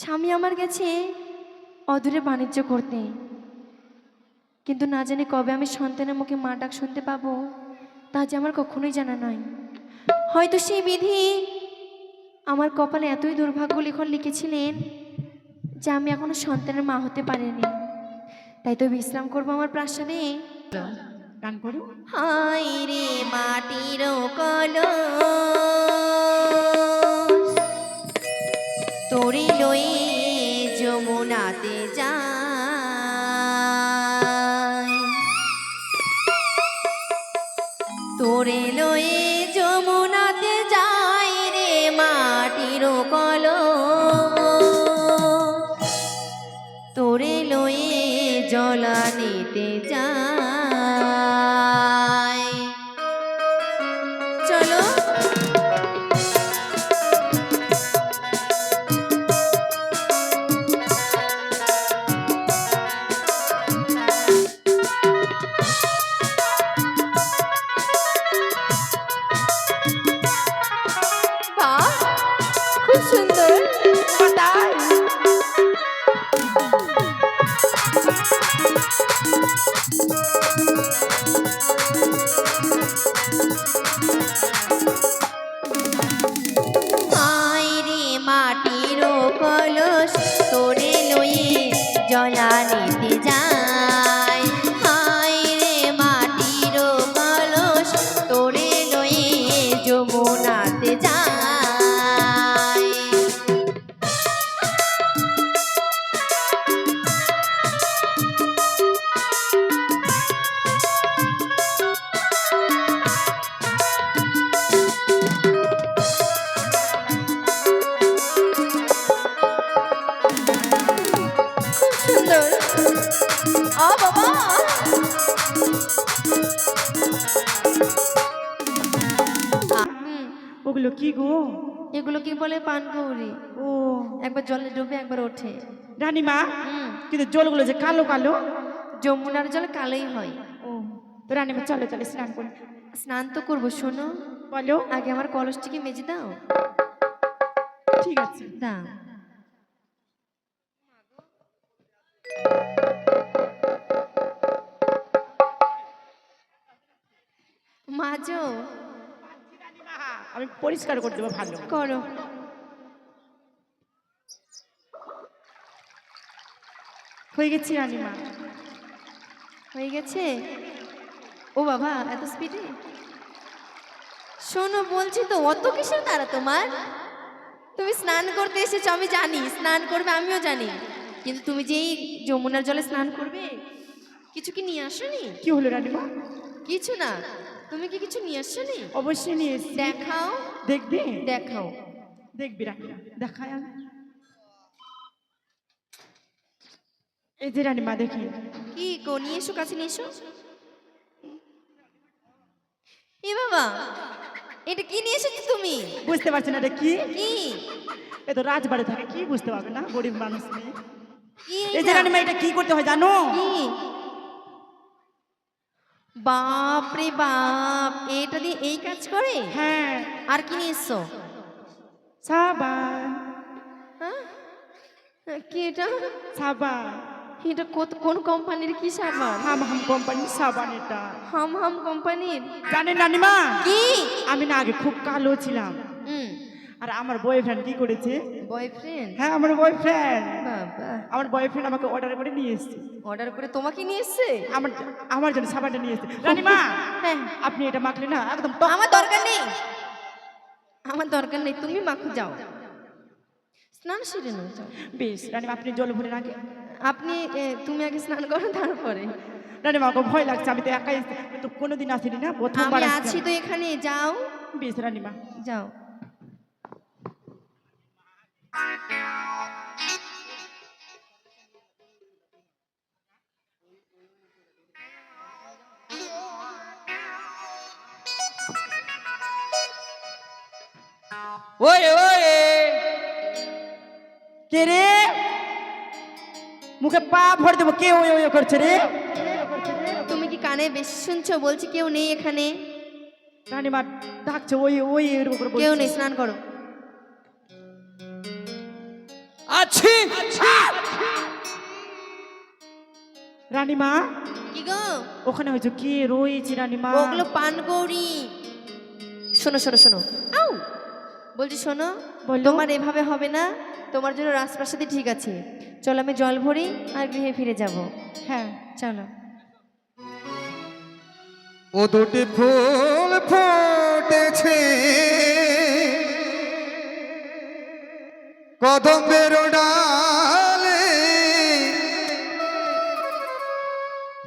স্বামী আমার গেছে অদূরে বাণিজ্য করতে। কিন্তু না জানি কবে আমি সন্তানের মুখে মা ডাক শুনতে পাবো তা যে আমার কখনোই জানা নয় হয়তো সেই বিধি আমার কপালে এতই দুর্ভাগ্য লিখন লিখেছিলেন যে আমি এখনও সন্তানের মা হতে পারিনি। তাই তো বিশ্রাম করব আমার প্রাসাদে। গান করো। হাই রে মাটির কল এগুলো কি বলে? পানকৌড়ি ও। একবার জলে ডুবে একবার ওঠে। রানীমা কিন্তু জলগুলো যে কালো কালো। যমুনার জল কালোই হয়। ও। তো রানীমা চলো চলো স্নান করি। স্নান তো করব শোনো। বলো। আগে আমার কলসটিকে মেজে দাও। ঠিক আছে। দাও। মাজো আমি পরিষ্কার করে দেবো ভালো। করো। হয়ে গেছি রানীমা। হয়ে গেছে? ও বাবা এত স্পিডে শোনো বলছি তো অত কিসের তারা তোমার? তুমি স্নান করতে এসেছ আমি জানি স্নান করবে আমিও জানি। কিন্তু তুমি যেই যমুনার জলে স্নান করবে কিছু কি নিয়ে আসোনি? কি হলো রানীমা? কিছু না। তুমি কি কিছু নিয়ে আসছোনি অবশ্যই নিয়ে এসছি। দেখাও। দেখবি? দেখাও। দেখবি রানীমা দেখায় আমি। এই যে রানীমা দেখি। কি গো নিয়ে এসো কাছে নিয়ে এসো। এ বাবা এটা কি নিয়ে এসেছ তুমি? বুঝতে পারছি না এটা কি? কি? এ তো রাজবাড়ি থাকে কি বুঝতে পারবে না গরিব মানুষ কি এই যে? রানীমা এটা কি করতে হয় জানো? কি? বাপ রে বাপ এটা দিয়ে এই কাজ করে? হ্যাঁ। আর কি নিয়ে এসছো? সাবান। হ্যাঁ? কি এটা? সাবান। এটা কোন কোম্পানির কি সাবান? হাম হাম কোম্পানির সাবান এটা। হাম হাম কোম্পানির? জানেন রানীমা কি? আমি না আগে খুব কালো ছিলাম। হুম। আর আমার বয়ফ্রেন্ড কি করেছে? বয়ফ্রেন্ড হ্যাঁ আমার বয়ফ্রেন্ড বাবা। আমার বয়ফ্রেন্ড আমাকে অর্ডার করে নিয়ে এসেছে। অর্ডার করে তোমাকে নিয়ে এসেছে? আমার আমার জন্য সাবানটা নিয়ে এসেছে। রানীমা হ্যাঁ। আপনি এটা মাখলে না একদম আমার দরকার নেই। আমার দরকার নেই তুমি মাখো যাও। স্নান সেরে নাও যাও। বেশ রানীমা আপনি জল ভরে রাখে আপনি তুমি আগে স্নান করো তারপরে। রানীমা আমাকে ভয় লাগছে আমি তো একাই তো কোনোদিন আসিনি না প্রথমবার আমি আছি তো এখানে যাও। বেশ রানীমা। যাও। ওরে ওরে। কে রে? মুখে পা ভরে দেবো। কে ওই ওই করছে রে? তুমি কি কানে বেশি শুনছো? বলছি কেউ নেই এখানে। রানীমা ডাকছে ওই ওই এর উপর কেউ। নেই স্নান করো। আছি। রানীমা কি গো? ওখানে হয়তো কে? রয়েছে রানীমা ওগুলো পান গৌরী শোনো শোনো শোনো। আউ! বলছি শোনো বলো। তোমার এভাবে হবে না তোমার জন্য রাজপ্রাসাদে ঠিক আছে। চলো আমি জল ভরি আর গৃহে ফিরে যাব। হ্যাঁ চলো। ও দুটি ফুল ফুটেছে। কদম্বের ডালে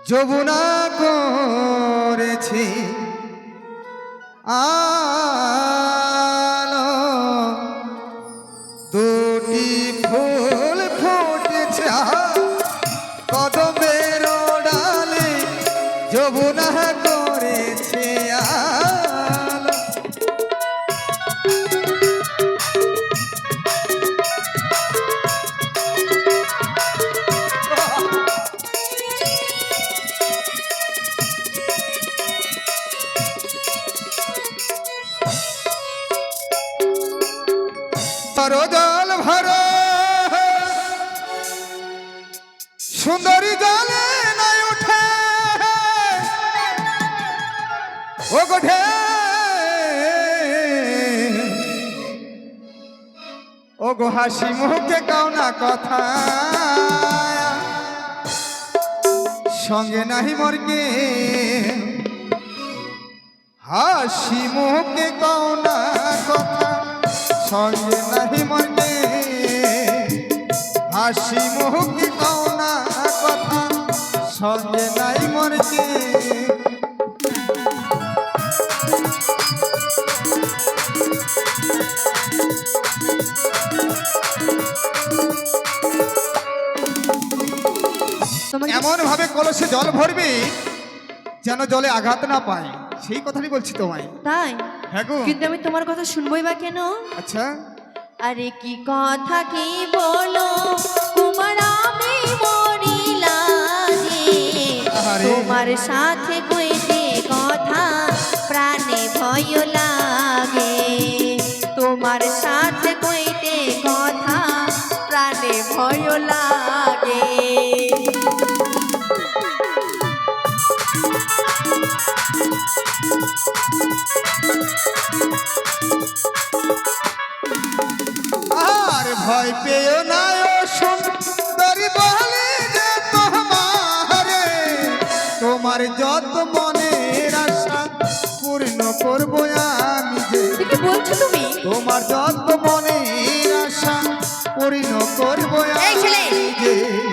যমুনা করেছে। জল ভরো। সুন্দরী জলে নাই উঠে। ও গোঠে ও গো হাসি মুখে কাউনা কথা। সঙ্গে নাহি মরকে হাসি মুখে কাউনা কথা। সঙ্গে নাহি মরকে হাসি মুখে কাউনা কথা সঙ্গে নাই তোমাকে এমন ভাবে কলসে জল ভরবি যেন জলে আঘাত না পায়। সেই কথাটি বলছি তোমায়। তাই? হ্যাঁ গো। কিন্তু আমি তোমার কথা শুনবোই বা কেন? আচ্ছা। আরে কি কথা কি বলো? তোমার আমি মরিলা যে। তোমার সাথে কইতে কথা প্রাণে ভয় লাগে। তোমার সাথে কইতে কথা প্রাণে ভয় লাগে। আর ভয় পেও না ও সুন্দরী বলে যে তোমারে। তোমার যত মনের আশা পূর্ণ করব আমি যে। কি বলছো তুমি? তোমার যত মনের আশা পূর্ণ করব! আমি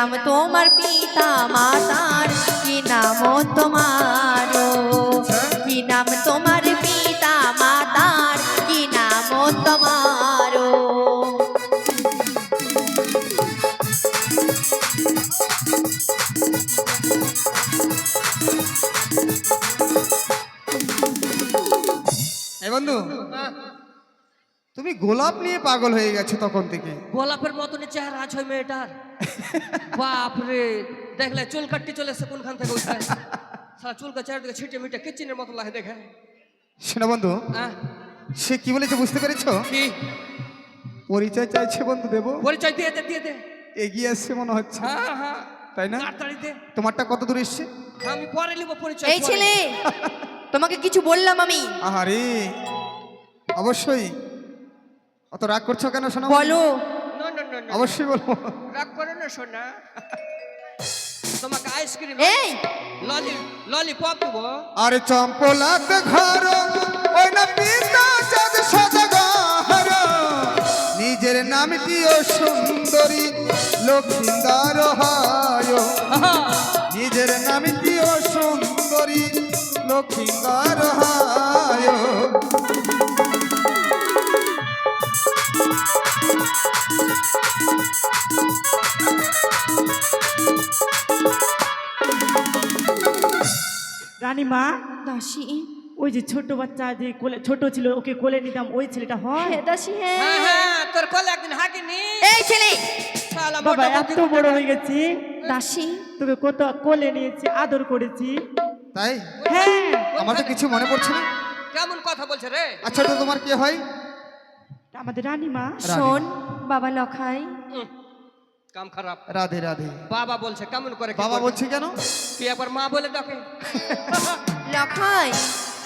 নাম তোমার পিতা মাতার কি নাম তোমার কি নাম তোমার গোলাপ নিয়ে পাগল হয়ে গেছে তখন থেকে। গোলাপের মতনই চেহারা আছে ওই মেয়েটার। বাপ রে দেখলে চুল কাটতে চলে এসে কোনখান থেকে উঠে? সারা চুলকা চারিদিকে ছিটে মিটে কিচেনের মতো লাগে দেখে। শোনো বন্ধু আহ, সে কি বলেছে বুঝতে পেরেছ? কি? পরিচয় চাইছে বন্ধু দেবো। পরিচয় দিয়ে দে দিয়ে দে। এগিয়ে আসছে মনে হচ্ছে। হ্যাঁ হ্যাঁ। তাই না? তাড়াতাড়ি দে। তোমারটা কত দূর এসছে? আমি পরে নিব পরিচয় এই। ছেলে তোমাকে কিছু বললাম আমি। আহারে অবশ্যই। অত রাগ করছ কেন শোনো বলো। না না না না অবশ্যই বলব। রাগ করে না শোনা তোমাকে আইসক্রিম এই! ললি ললিপপ দেবো। আরে চম্পলাত ঘর ওই না পিতা চাঁদ সাদা ঘর নিজের নামটিও সুন্দরী লক্ষ্মীন্দর হয়। নিজের নামটিও সুন্দরী লক্ষ্মীন্দর হয়। রানীমা দাসী। ওই যে ছোট বাচ্চা যে কোলে ছোট ছিল ওকে কোলে নিতাম ওই ছেলেটা হয়? হ্যাঁ দাসী হ্যাঁ। হ্যাঁ হ্যাঁ তোর কলে একদিন হাঁকিনি এই ছেলে! বাবা এত বড় হয়ে গেছি। দাসী। তোকে কত কোলে নিয়েছি আদর করেছি। তাই? হ্যাঁ। আমার তো কিছু মনে পড়ছে না। কেমন কথা বলছে রে? আচ্ছা তো তোমার কি হয়? আমাদের রানীমা। শোন বাবা লখাই কাম খারাপ। রাধে রাধে। বাবা বলছে কেমন করে বাবা? বলছি? কেন? তুই একবার মা বলে ডাকে। লখাই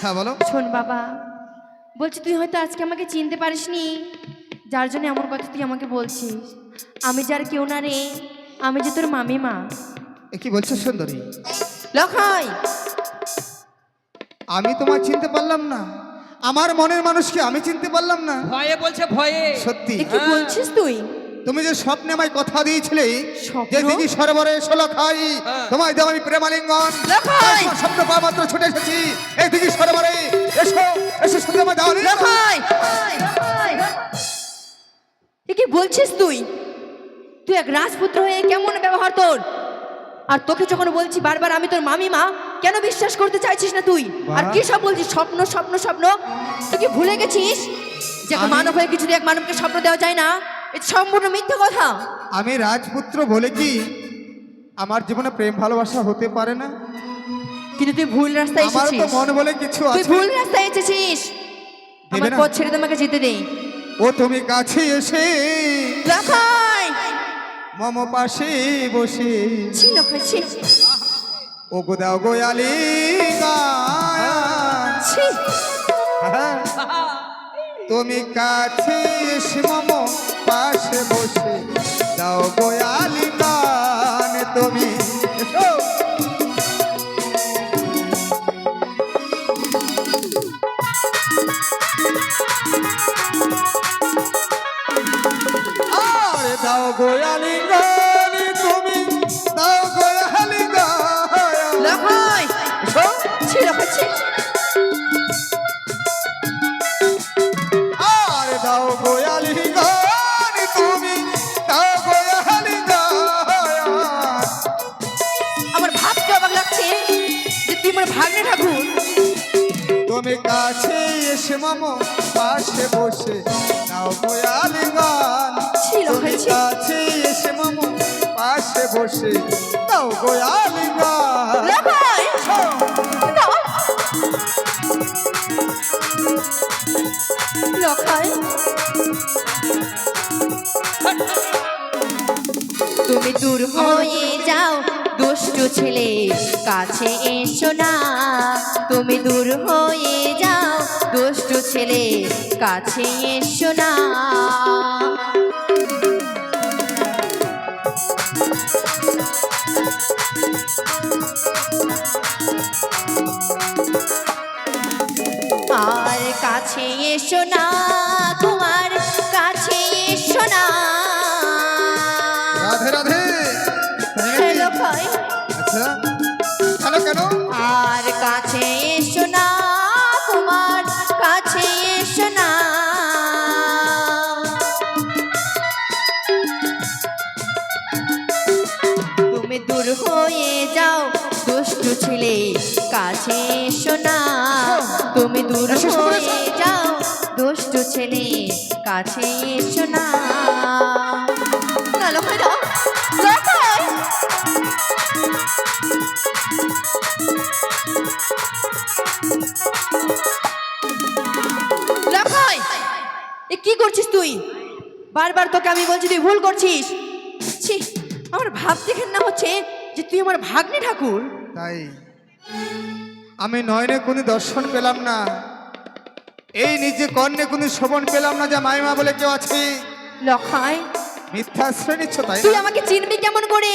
হ্যাঁ বলো। শোন বাবা। বলছি তুই হয়তো আজকে আমাকে চিনতে পারিসনি। যার জন্য এমন কথা তুই আমাকে বলছিস। আমি যার কেউ না রে আমি যে তোর মামিমা। এ কি বলছো সুন্দরী? লখাই আমি তোমায় চিনতে পারলাম না। আমার মনের মানুষকে আমি চিনতে পারলাম না। ভয়ে বলছে ভয়ে। সত্যি। কি বলছিস তুই? তুমি যে স্বপ্নে আমায় কথা দিয়েছিলে যে দিদি সরবরে ষোলো খাই হ্যাঁ। তোমায় দেব আমি প্রেমালিঙ্গন। স্বপ্ন পাওয়া মাত্র ছুটে এসেছি। এই দিদি সরবরে এসো এসো শুনতে আমার এ কি বলছিস তুই? তুই এক রাজপুত্র হয়ে কেমন ব্যবহার তোর? আর তোকে যখন বলছি বারবার আমি তোর মামিমা কেন বিশ্বাস করতে চাইছিস না তুই? আর কি সব বলছিস? স্বপ্ন স্বপ্ন স্বপ্ন? তুই কি ভুলে গেছিস? যে মানব হয়ে কিছু এক মানবকে স্বপ্ন দেওয়া যায় না? এটা সম্পূর্ণ মিথ্যে কথা। আমি রাজপুত্র বলে কি আমার জীবনে প্রেম ভালোবাসা হতে পারে না? কিন্তু তুই ভুল রাস্তায় আমার তো এসেছিস। মন বলে কিছু তুই আছে। ভুল রাস্তায় এসেছিস। আমার না? পথ ছেড়ে তোমাকে যেতে দেই। ও তুমি কাছে এসে লখাই মম পাশে বসে। ছি লখাই ছি। ও গোদাও গোয়ালি। তুমি কাছে এসে মম পাশে বসে। দাও গোয়ালি গান তুমি দাও গোয়ালি এসে মাম পাশে বসে। দাও গোয়ালি গান। তুমি। কাছে এসে মাম পাশে বসে। গান। দাও। লখাই তুমি দূর হয়ে যাও। দুষ্ট ছেলে, কাছে এসো না। তুমি দূর হয়ে যাও, দুষ্ট ছেলে, কাছে এসো না। আর কাছে এসো না, তোমার কাছে এসো না। কাছে এসো না না দাও লোকাই লখাই এ কি করছিস তুই বারবার তোকে আমি বলছি তুই ভুল করছিস ছি আমার ভাবতে ঘেন্না হচ্ছে যে তুই আমার ভাগ্নে ঠাকুর তাই আমি নয়নে কোনো দর্শন পেলাম না এই নিজে কর্ণে কোনো শোভন পেলাম না যে মাইমা বলে কেউ আছে। লখাই। মিথ্যা আশ্রয় নিচ্ছ তাই তুই আমাকে চিনবি কেমন করে?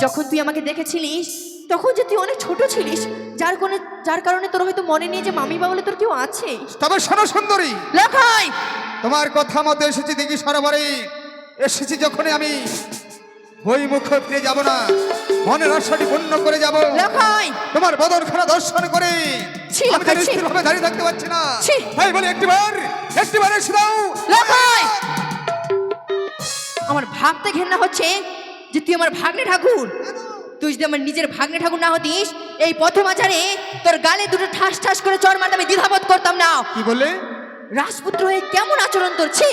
যখন তুই আমাকে দেখেছিলিস তখন যে তুই অনেক ছোট ছিলিস যার কোনে যার কারণে তোর হয়তো মনে নেই যে মামি বা বলে তোর কেউ আছে। তবে শোনো সুন্দরী। লখাই! তোমার কথা মতো এসেছি দেখি সরোবরে। এসেছি যখনই আমি। বই মুখ ফিরে যাব না। মনের আশাটি পূর্ণ করে যাব। লখাই। তোমার বদনখানা দর্শন করে। স্থিরভাবে দাঁড়িয়ে থাকতে পারছি না। ছি। তাই বলি একটিবার একটিবার এসে দাও। লখাই। আমার ভাবতে ঘেন্না হচ্ছে যে তুই আমার ভাগ্নে ঠাকুর। তুই যদি আমার নিজের ভাগ্নে ঠাকুর না হতিস এই পথমাচারে তোর গালে দুটো ঠাস ঠাস করে চর মারতে আমি দ্বিধাবোধ করতাম না। কি বলে রাজপুত্র হয়ে কেমন আচরণ করছি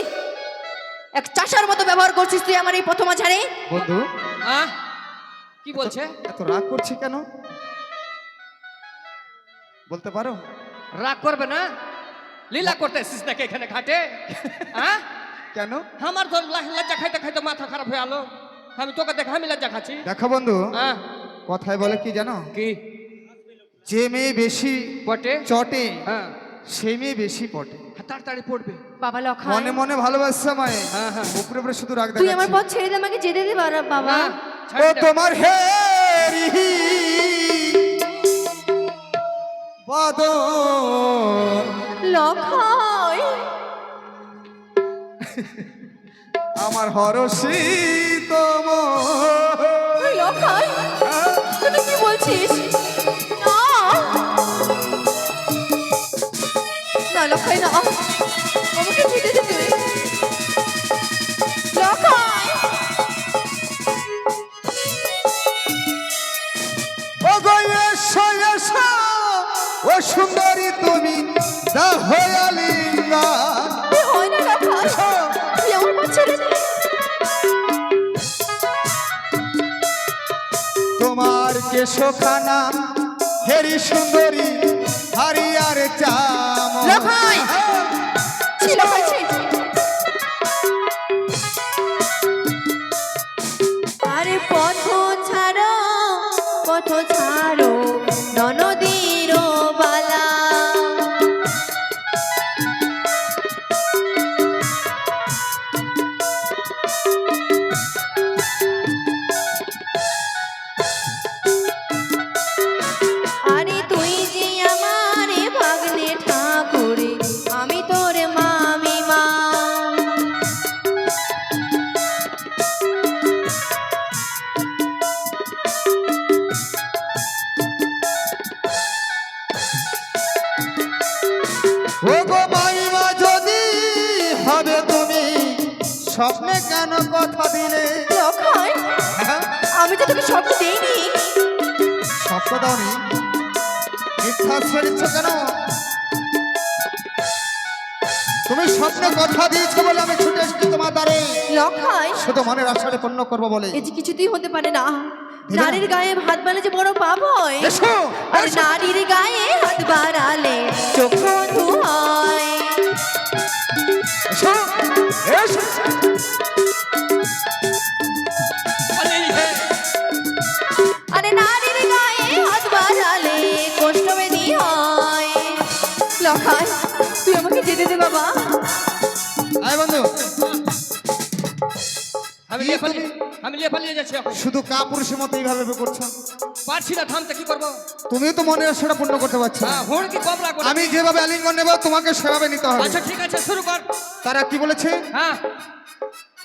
এক চাষার মতো ব্যবহার করছিস তুই আমার এই প্রথমাচারে বন্ধু হ্যাঁ কি বলছে? এত রাগ করছে কেন? বলতে পারো? রাগ করবে না? লীলা করতে এসেছিস নাকি এখানে ঘাটে? হ্যাঁ কেন? আমার তো লা- লজ্জা খাইতে খাইতে মাথা খারাপ হয়ে আলো। আমি তোকে দেখে আমি লজ্জা খাচ্ছি। দেখো বন্ধু হ্যাঁ কথায় বলে কি জানো? কি? যে মেয়ে বেশি বটে? চটে হ্যাঁ। সে মেয়ে বেশি পটে তাড়াতাড়ি পড়বে। বাবা লক্ষা মনে মনে ভালোবাসছে আমায়। হ্যাঁ, হ্যাঁ। উপরে উপরে শুধু রাগ তুই আমার পথ ছেড়ে দে আমাকে যেতে দে বাবা- ও। তোমার হেরি বদন লক্ষাই আমার হরসি তোম তুই লক্ষাই তুই কি বলছিস? দহয়ালিঙ্গা তুই হয় না ছেড়ে দে তোমার কেশখানা হেরি সুন্দরী হারিয়ার চাম লক্ষাই! ছিল দাওনি মিথ্যা আশ্রয় কেন? তুমি স্বপ্নে কথা দিয়েছ বলে আমি ছুটে এসেছি তোমার দ্বারে। লক্ষায় শুধু মনের আশারে পূর্ণ করব বলে। এই যে কিছুতেই হতে পারে না। নারীর গায়ে হাত বাড়ালে যে বড় পাপ হয় আর নারীর গায়ে হাত বাড়ালে চোখ হয়। তুমি? আমি লিয়ে পালিয়ে যাচ্ছি এখন। শুধু কাপুরুষের মতো এইভাবে করছ? পারছি না থামতে কি করব? তুমিও তো মনের আশাটা পূর্ণ করতে পারছ হ্যাঁ হুড় কি কবরা করে। আমি যেভাবে আলিঙ্গন নেব তোমাকে সেভাবে নিতে হবে। আচ্ছা ঠিক আছে শুরু কর। তারা কি বলেছে? হ্যাঁ।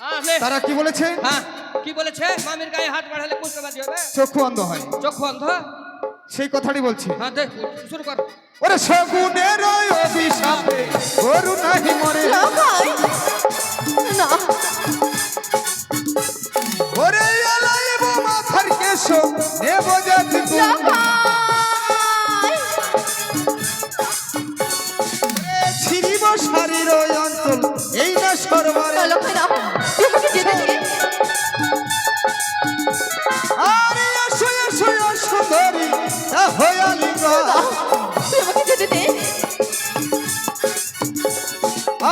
হ্যাঁ। তারা কি বলেছে? হ্যাঁ কি বলেছে? মামির গায়ে হাত বাড়ালে কুষ্ঠবাদী হবে? চক্ষু অন্ধ হয়। চক্ষু অন্ধ? সেই কথাটি বলছি। হ্যাঁ দেখ শুরু কর। ওরে শগুনের ওই অভিশাপে গরু নাহি মরে। না। ওরে এলাইব মাথার কেশো নেব জাতি ছিড়িব শারীর ওই অঞ্চল এই না সরবারে আরে হয়ালিঙ্গ তুই আমাকে যেতে দে।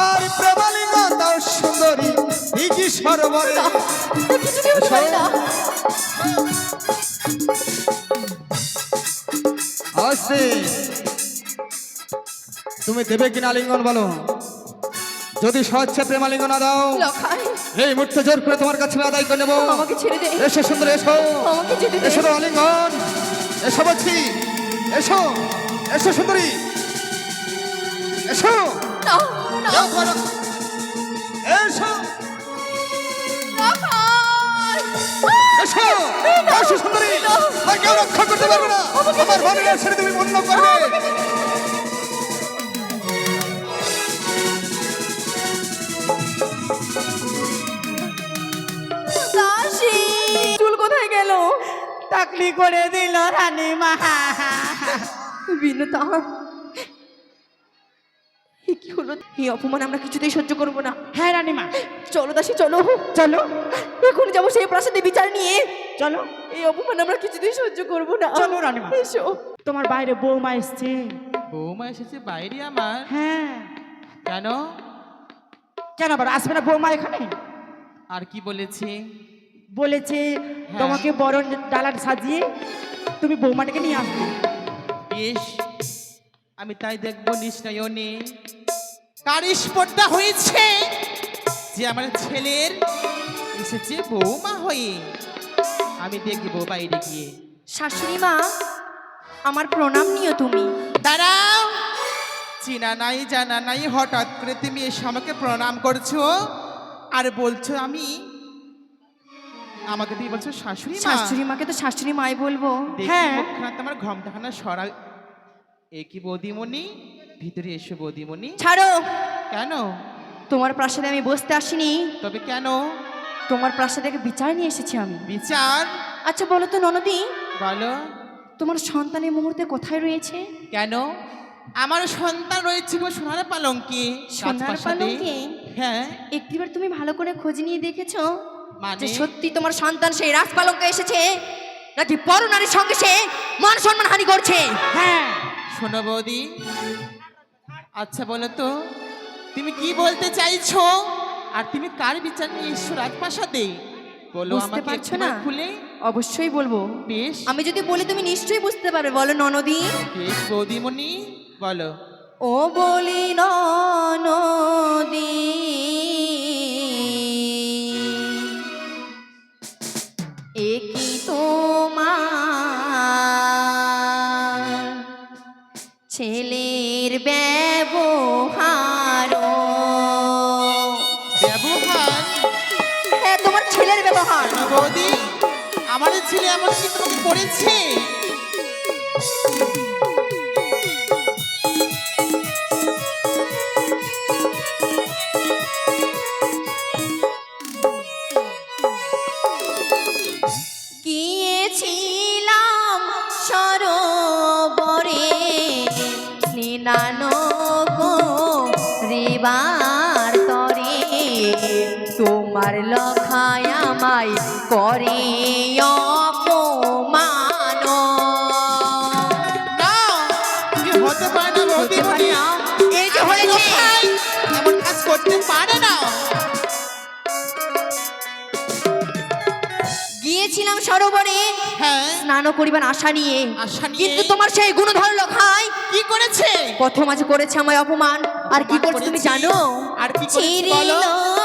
আর প্রেমালিঙ্গ তাও সুন্দরী সরোবরে তুমি দেবে কিনা আলিঙ্গন বলো? যদি স্বচ্ছ প্রেমালিঙ্গন না দাও এই মুহূর্তে জোর করে তোমার কাছে আদায় করে নেব। আমাকে ছেড়ে দে। এসো সুন্দর এসো। এসো আলিঙ্গন এসো বলছি। এসো। এসো সুন্দরী। এসো। এসো। এসো। এসো সুন্দরী। কেউ রক্ষা করতে পারবে না। আমার মনের ছেড়ে তুমি অন্য করবে। চাকরি করে দিল রানীমা বিনতা কি হলো? এই অপমান আমরা কিছুতেই সহ্য করব না। হ্যাঁ রানীমা চলো দাসী চলো। চলো। এখন যাব সেই প্রাসাদে বিচার নিয়ে। চলো। এই অপমান আমরা কিছুতেই সহ্য করব না। চলো রানীমা। এসো। তোমার বাইরে বৌমা এসছে। বৌমা এসেছে বাইরে আমার? হ্যাঁ। কেন? কেন আবার আসবে না বৌমা এখানে? আর কি বলেছে? বলেছে হ্যাঁ। তোমাকে বরণ ডালার সাজিয়ে তুমি বৌমাটাকে নিয়ে আসবে। বেশ আমি তাই দেখব নিশ্চয়নে কার স্পর্ধা হয়েছে? যে আমার ছেলের এসেছে বৌমা হয়ে। আমি দেখব বাইরে গিয়ে। শাশুড়ি মা আমার প্রণাম নিও তুমি। দাঁড়াও। চেনা নাই জানা নাই হঠাৎ করে তুমি এসে আমাকে প্রণাম করছ? আর বলছো আমি আমাকে তুমি বলছো শাশুড়ি মা। শাশুড়ি মাকে তো শাশুড়ি মাই বলব। হ্যাঁ। তোমার ঘমটাখানা সরা এ কি বৌদিমণি? ভিতরে এসো বৌদিমণি। ছাড়ো। কেন? তোমার প্রাসাদে আমি বসতে আসিনি। তবে কেন? তোমার প্রাসাদে বিচার নিয়ে এসেছি আমি। বিচার? আচ্ছা বলো তো ননদি। বলো। তোমার সন্তান এই মুহূর্তে কোথায় রয়েছে? কেন? আমার সন্তান রয়েছে গো সোনার পালঙ্কে। সোনার। পালঙ্কে? হ্যাঁ। একটিবার তুমি ভালো করে খোঁজ নিয়ে দেখেছ? যে সত্যি তোমার সন্তান সেই রাজপালকে এসেছে নাকি বড় নারীর সঙ্গে সে মান সম্মান হানি করছে? হ্যাঁ। শোনো বৌদি। আচ্ছা বলো তো তুমি কি বলতে চাইছো? আর তুমি কার বিচার নিয়ে এসছো রাজপ্রাসাদে? বলো বুঝতে আমাকে পারছ না? খুলে। অবশ্যই বলব। বেশ। আমি যদি বলি তুমি নিশ্চয়ই বুঝতে পারবে। বলো ননদি। বেশ বৌদিমণি বলো। ও বলি ননদি। তোমার ছেলের ব্যবহার। ব্যবহার? হ্যাঁ তোমার ছেলের ব্যবহার। বৌদি আমার ছেলে এমন কি তোমাকে করেছে? লোখাই এমন কাজ করতে পারে না। গিয়েছিলাম সরোবরে হ্যাঁ। স্নান করিবার আশা নিয়ে। আশা কিন্তু তোমার সেই গুণধর লখায় কি করেছে? প্রথম আজ করেছে আমায় অপমান। আর কি করছে তুমি জানো? আর কি বলো?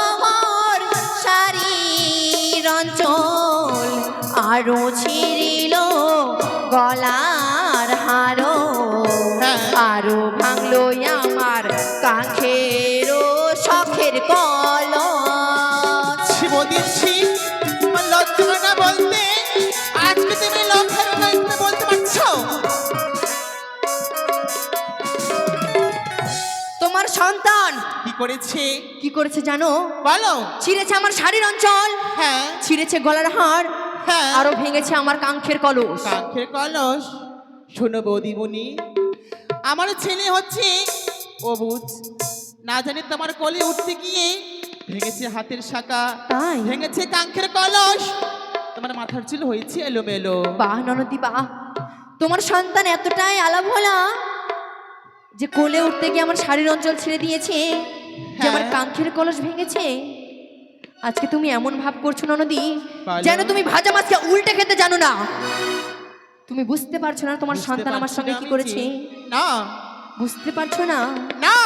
আরও ছিঁড়িল গলার হারো। আরও ভাঙলো আমার কাখের শখের কল ছি বৌদিচ্ছি তোমার লজ্জা বলতে আজকে তুমি লক্ষের বলতে পারছ? তোমার সন্তান কি করেছে? কি করেছে জানো? বলো। ছিঁড়েছে আমার শাড়ির অঞ্চল। হ্যাঁ। ছিঁড়েছে গলার হ্যাঁ আরও ভেঙেছে আমার কাঙ্ক্ষের কলস। কাঙ্ক্ষের কলস। শোনো বৌদিমণি আমার ছেলে হচ্ছে অবুজ। না জানি তোমার কোলে উঠতে গিয়ে ভেঙেছে হাতের শাখা? ভেঙেছে কাঙ্ক্ষের কলস। তোমার মাথার চুল হয়েছে এলোমেলো। বাহ ননদি বাহ। তোমার সন্তান এতটাই আলাপ হলা যে কোলে উঠতে গিয়ে আমার শাড়ির অঞ্চল ছেড়ে দিয়েছে যে আমার হ্যাঁ। কাঙ্ক্ষের কলস ভেঙেছে। আজকে তুমি এমন ভাব করছ ননদি বলো। যেন তুমি ভাজা মাছকে উল্টে খেতে জানো না। তুমি বুঝতে পারছ না তোমার সন্তান আমার সঙ্গে কি করেছে? না। বুঝতে পারছ না? না।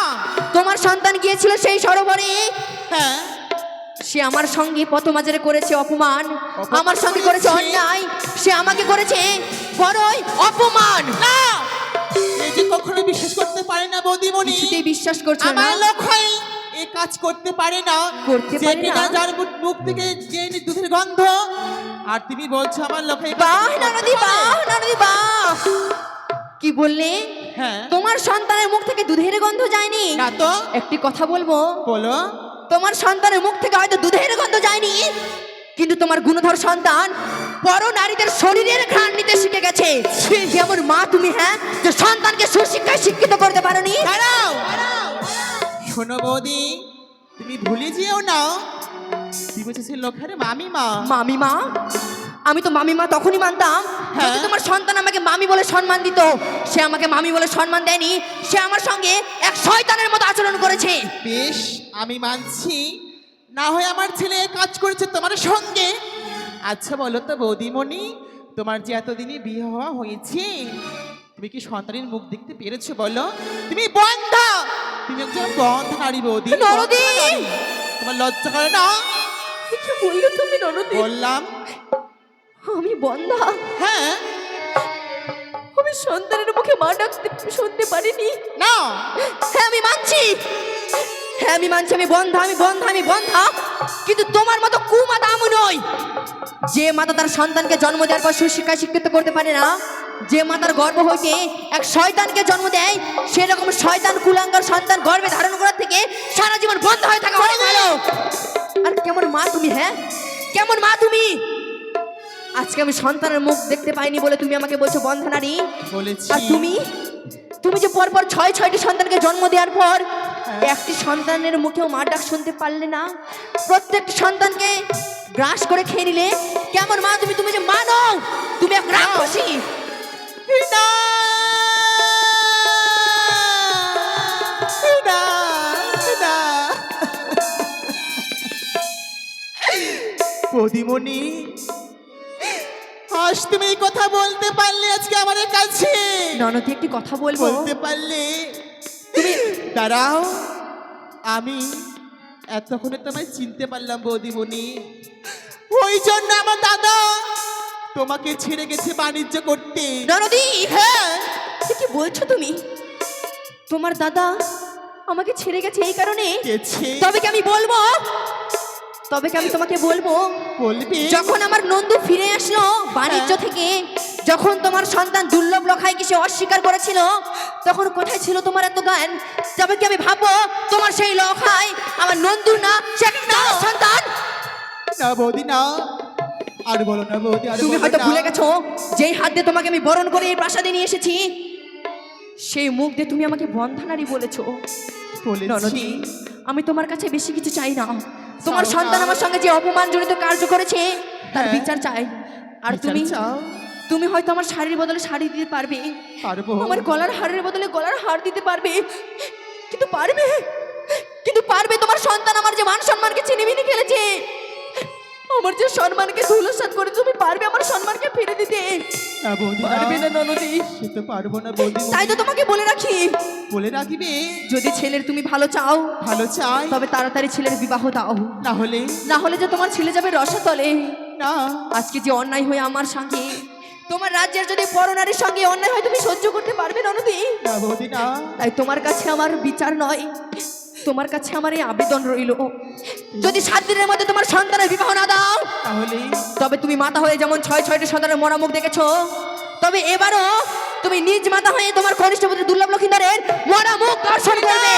তোমার সন্তান গিয়েছিল সেই সরোবরে। হ্যাঁ। সে আমার সঙ্গে পথমাজারে করেছে অপমান। আমার সঙ্গে করেছে? অন্যায়। সে আমাকে করেছে বড়ই অপমান। না। এই যে কখনো বিশ্বাস করতে পারে না বৌদিমণি। কিছুতেই বিশ্বাস করছ না। আমার লক্ষ্যই এ কাজ করতে পারে না। করতে যে পারে কিনা না? যার মুখ- মুখ থেকে যে নি- দুধের গন্ধ। আর তুমি বলছো আমার লক্ষ্যই বাহ নানদি বাহ নানদি বাহ। কি বললে? হ্যাঁ। তোমার সন্তানের মুখ থেকে দুধের গন্ধ যায়নি? না তো। একটি কথা বলব। বলো। তোমার সন্তানের মুখ থেকে হয়তো দুধের গন্ধ যায়নি কিন্তু তোমার গুণধর সন্তান বড় নারীদের শরীরের ঘ্রাণ নিতে শিখে গেছে। যেমন মা তুমি হ্যাঁ যে সন্তানকে সুশিক্ষায় শিক্ষিত করতে পারোনি শোনো বৌদি তুমি ভুলে যেও না। তুমি হচ্ছে লোকের মামি মা মামিমা। আমি তো মামিমা তখনই মানতাম যদি হ্যাঁ। তোমার সন্তান আমাকে মামি বলে সম্মান দিত সে আমাকে মামি বলে সম্মান দেয়নি সে আমার সঙ্গে এক শয়তানের মতো আচরণ করেছে। বেশ আমি মানছি। না হয় আমার ছেলে কাজ করেছে তোমার সঙ্গে। আচ্ছা বলো তো বৌদিমণি তোমার যে এতদিনই বিয়ে হওয়া হয়েছে তুমি কি সন্তানের মুখ দেখতে পেরেছ বলো? তুমি বন্ধা! তুমি একজন বন্ধ নারী বৌদি নরদি! তোমার লজ্জা করে না কি বললে তুমি ননদি বললাম আমি বন্ধা হ্যাঁ আমি সন্তানের মুখে মা ডাকতে শুনতে পারিনি না হ্যাঁ আমি মানছি হ্যাঁ আমি মানছি আমি বন্ধা আমি বন্ধা আমি বন্ধা কিন্তু তোমার মতো কুমাতা আমি নই। যে মাতা তার সন্তানকে জন্ম দেওয়ার পর সুশিক্ষায় শিক্ষিত করতে পারে না যে মাতার গর্ভ হইতে এক শয়তানকে জন্ম দেয় সেরকম শয়তান কুলাঙ্গার সন্তান গর্ভে ধারণ করার থেকে সারা জীবন বন্ধ হয়ে থাকা অনেক ভালো। আর কেমন মা তুমি হ্যাঁ? কেমন মা তুমি? আজকে আমি সন্তানের মুখ দেখতে পাইনি বলে তুমি আমাকে বলছো বন্ধ নারী। আর তুমি? তুমি যে পরপর ছয় ছয়টি সন্তানকে জন্ম দেওয়ার পর একটি সন্তানের মুখেও মা ডাক শুনতে পারলে না। প্রত্যেকটি সন্তানকে গ্রাস করে খেয়ে নিলে। কেমন মা তুমি? তুমি যে মা নও তুমি এক রাক্ষসী। বৌদিমণি আজ তুমি এই কথা বলতে পারলে আজকে আমার কাছে। ননদি একটি কথা বলব? বলতে পারলে। তুমি দাঁড়াও আমি এতক্ষণে তোমায় চিনতে পারলাম বৌদিমণি ওই জন্য আমার দাদা তোমাকে ছেড়ে গেছে বাণিজ্য করতে। ননদি হ্যাঁ কি বলছো তুমি। তোমার দাদা আমাকে ছেড়ে গেছে এই কারণে। গেছে। তবে কি আমি বলব? তবে কি আমি তোমাকে বলব? বলবি। যখন আমার নন্দু ফিরে আসলো বাণিজ্য থেকে যখন তোমার সন্তান দুর্লভ লখায় সে অস্বীকার করেছিল তখন কোথায় ছিল তোমার এত গান তবে কি আমি ভাববো তোমার সেই লখায় আমার নন্দু না। সে সন্তান? না বৌদি না। আর বলো না বৌদি আর তুমি বলো হয়তো না। ভুলে গেছো যেই হাত দিয়ে তোমাকে আমি বরণ করে এই প্রাসাদে নিয়ে এসেছি সেই মুখ দিয়ে তুমি আমাকে বন্ধনারি বলেছ। বলেছি। ননদি আমি তোমার কাছে বেশি কিছু চাই না। তোমার চাও সন্তান আমার সঙ্গে যে অপমান জড়িত কার্য করেছে তার হ্যাঁ। বিচার চাই। আর বিচার তুমি চাও? তুমি হয়তো আমার শাড়ির বদলে শাড়ি দিতে পারবে। পারব। আমার গলার হারের বদলে গলার হার দিতে পারবে। কিন্তু পারবে? কিন্তু পারবে? তোমার সন্তান আমার যে মান সম্মানকে চিনিমিনি খেলেছে। আমার যে সম্মানকে ধুলোসাত করে তুমি পারবে আমার সম্মানকে ফিরে দিতে? না পারবে না। না ননদি। সে তো পারব না বৌদি। তাই তো তোমাকে বলে রাখি। বলে রাখিবে? যদি ছেলের তুমি ভালো চাও ভালো চাই। তবে তাড়াতাড়ি ছেলের বিবাহ দাও। না হলে? না হলে যে তোমার ছেলে যাবে রসাতলে। না। আজকে যে অন্যায় হয়ে আমার সঙ্গে তোমার রাজ্যের যদি পরনারীর সঙ্গে অন্যায় হয় তুমি সহ্য করতে পারবে ননদি? না বৌদি না। তাই তোমার কাছে আমার বিচার নয়। তোমার কাছে আমার এই আবেদন রইল। যদি সাত দিনের মধ্যে তোমার সন্তানের বিবাহ না দাও তাহলে? তবে তুমি মাতা হয়ে যেমন ছয় ছয়টি সন্তানের মরামুখ দেখেছ তবে এবারও তুমি নিজ মাতা হয়ে তোমার কনিষ্ঠ পুত্র দুর্লভ লক্ষিন্দরের মরামুখ দর্শন করবে।